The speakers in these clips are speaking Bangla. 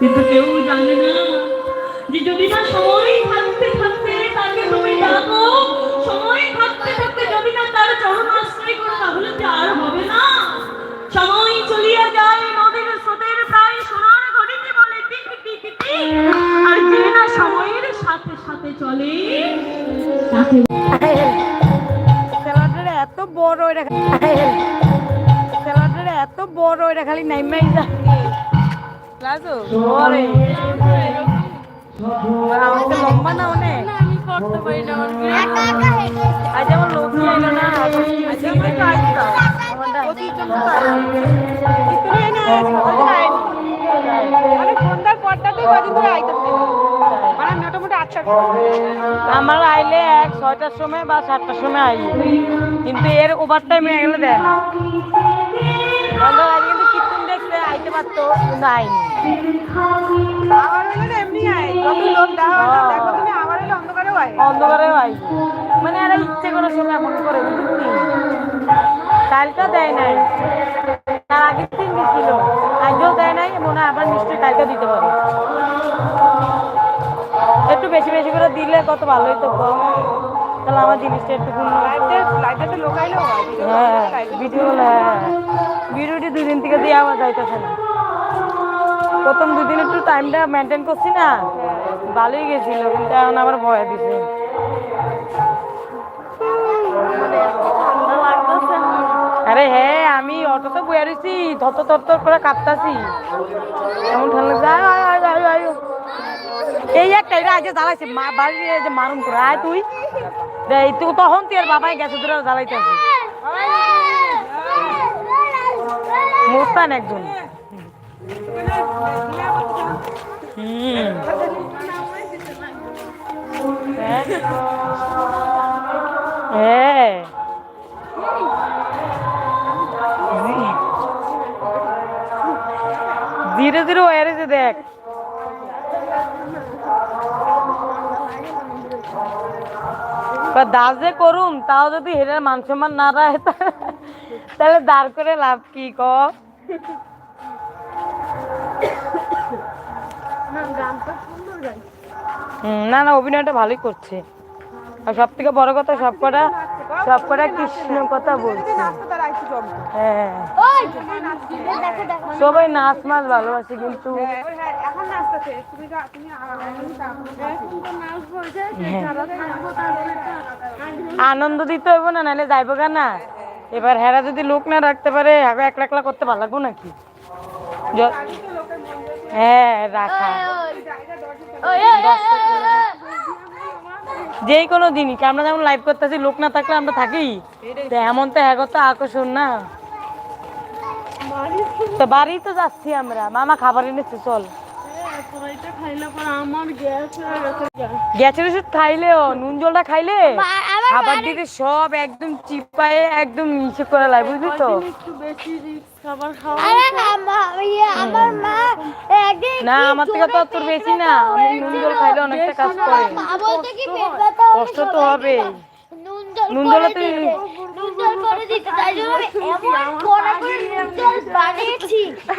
কিন্তু কেউ জানে না যে যদি না সময় থাকতে থাকতে তাকে তুমি ডাকো, সময় থাকতে থাকতে যদি না তার চরণ আশ্রয় করো, তাহলে যে আর হবে না। সময় চলিয়া যায় নদীর স্রোতের প্রায় সোনার ঘড়িতে বলে টিক টিক টিক আর যে না সময়ের সাথে সাথে চলে, তাকে এত বড়, এটা এত বড়, এটা খালি নাইমাই যায় লাজো বড়ে আমাকে লম্বা না অনেক আমি করতে পারি না আজ আমার লোক এলো না আজ আমি মানে আমার আইলে এক ছয়টার সময় বা সাতটার সময় আই কিন্তু এর ওভার টাইম হয়ে গেলে দেয় পারতো কিন্তু আইনি আমার হলে না এমনি আয়। যত লোক দেখা হয় না, দেখো তুমি আমার হলে অন্ধকারেও আয়। অন্ধকারেও আই মানে এরা ইচ্ছে এমন করে দেয় নাই। তার আগের দিন দিছিল। আজও দেয় নাই মনে হয় আবার নিশ্চয়ই কালকে দিতে পারে। একটু বেশি বেশি করে দিলে কত ভালো হইতো। তাহলে আমার জিনিসটা একটু লাইভে হ্যাঁ ভিডিও হ্যাঁ। ভিডিওটি দুই দিন থেকে দিয়ে আমার যাইতেছে না। প্রথম দুই দিন একটু টাইমটা মেনটেন করছি না, ভালোই গেছিল, কিন্তু এখন আবার ভয় দিছে। আরে হ্যাঁ আমি অটোতে বয়ে রয়েছি ধত তর করে কাঁপতাছি। এমন ঠান্ডা। এই একটা, এটা আজকে জ্বালাইছে, মা বাড়ি যে মারুম করে। আয় তুই। তখন তুই আর বাবাই গেছে ধরে জ্বালাইতেছি। মোস্তান একজন। হুম। হ্যাঁ। ধীরে ধীরে ওয়ারেছে দেখ। দাস যে করুম, তাও যদি হেরার মান সম্মান না তা- তাহলে দাঁড় করে লাভ কি ক? না না অভিনয়টা ভালোই করছে। আর সব থেকে বড় কথা সব কটা সব কটা কৃষ্ণ কথা বলছে। হ্যাঁ। সবাই নাচ মাছ ভালোবাসে কিন্তু। হ্যাঁ, আনন্দ দিতে হইব না নাহলে যাইব না এবার হেরা যদি লোক না রাখতে পারে আগে একলা একলা করতে ভালো লাগবো নাকি? য- হ্যাঁ রাখা। যেই কোনো দিনই আমরা যেমন লাইভ করতেছি লোক না থাকলে আমরা থাকি? তো এমন তো হ্যাঁ তো আকর্ষণ না। তো বাড়ি তো যাচ্ছি আমরা। মামা খাবার এনেছে চল। এটা খাইলে পরে আমার গ্যাস গেছে। গ্যাসের ওষুধ খাইলেও নুন জলটা খাইলে? খাবার দিতে সব একদম চিপায়ে একদম নিচে করে লাই বুঝলি তো? একটু বেশি রিক্স খাবার খাওয়া আরে আমা- ইয়ে, আমার মা না আমার থেকে তো তোর বেশি না। আমি নুন জল খাইলে অনেকটা কাজ করে। কষ্ট তো হবে। নুন জল তুই-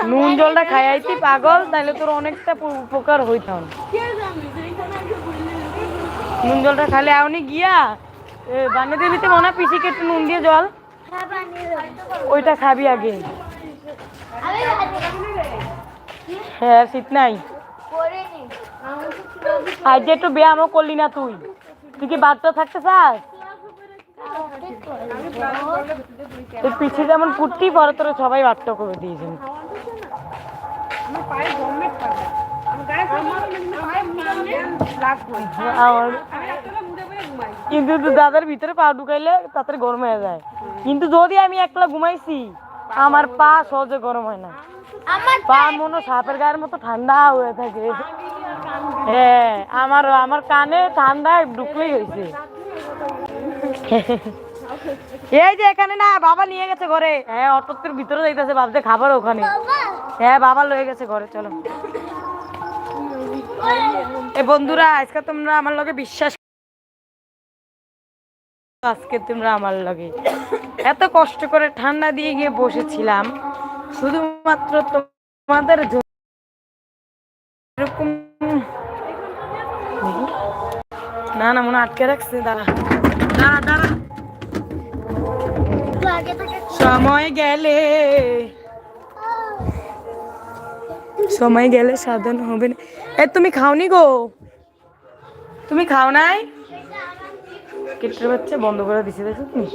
নুন জলটা খাইয়াইতি পাগল তাহলে তোর অনেকটা উপকার হইতাম। নুন জলটা খাইলে এমনি গিয়া বানিয়ে দিবি তো মনে হয় পিসিকে একটু নুন দিয়ে জল। হ্যাঁ। ওইটা খাবি আগে। হ্যাঁ শীত নাই। আজ যে একটু ব্যায়ামও করলি না তুই। তুই কি বাচ্চা থাকতে চাস? পিছিয়ে যেমন পুট্টি পরে তোর সবাই বাট্ট করে দিয়েছেন। আমার কিন্তু দাদার ভিতরে পা ঢুকাইলে তাড়াতাড়ি গরম হয়ে যায়। কিন্তু যদি আমি একলা ঘুমাইছি আমার পা সহজে গরম হয় না। পা মনে সাপের গায়ের মতো ঠান্ডা হয়ে থাকে। হ্যাঁ আমার আমার কানে ঠান্ডা ঢুকলেই হয়েছে। এই যে এখানে না বাবা নিয়ে গেছে ঘরে। হ্যাঁ অটোর ভিতরে যাইতেছে ভাবছে খাবার ওখানে। হ্যাঁ বাবা লয়ে গেছে ঘরে চলো। এ বন্ধুরা আজকে তোমরা আমার লগে বিশ্বাস আজকে তোমরা আমার লগে। এত কষ্ট করে ঠান্ডা দিয়ে গিয়ে বসেছিলাম। শুধুমাত্র তোমাদের এরকম না না, মনে আটকে রাখছে, দাঁড়া। দাঁড়া দাঁড়া। সময় গেলে সময় গেলে সাধন হবে না। এ, তুমি খাওনি গো? তুমি খাও নাই? কেটের বাচ্চা বন্ধ করে দিছে দেখো তুমি?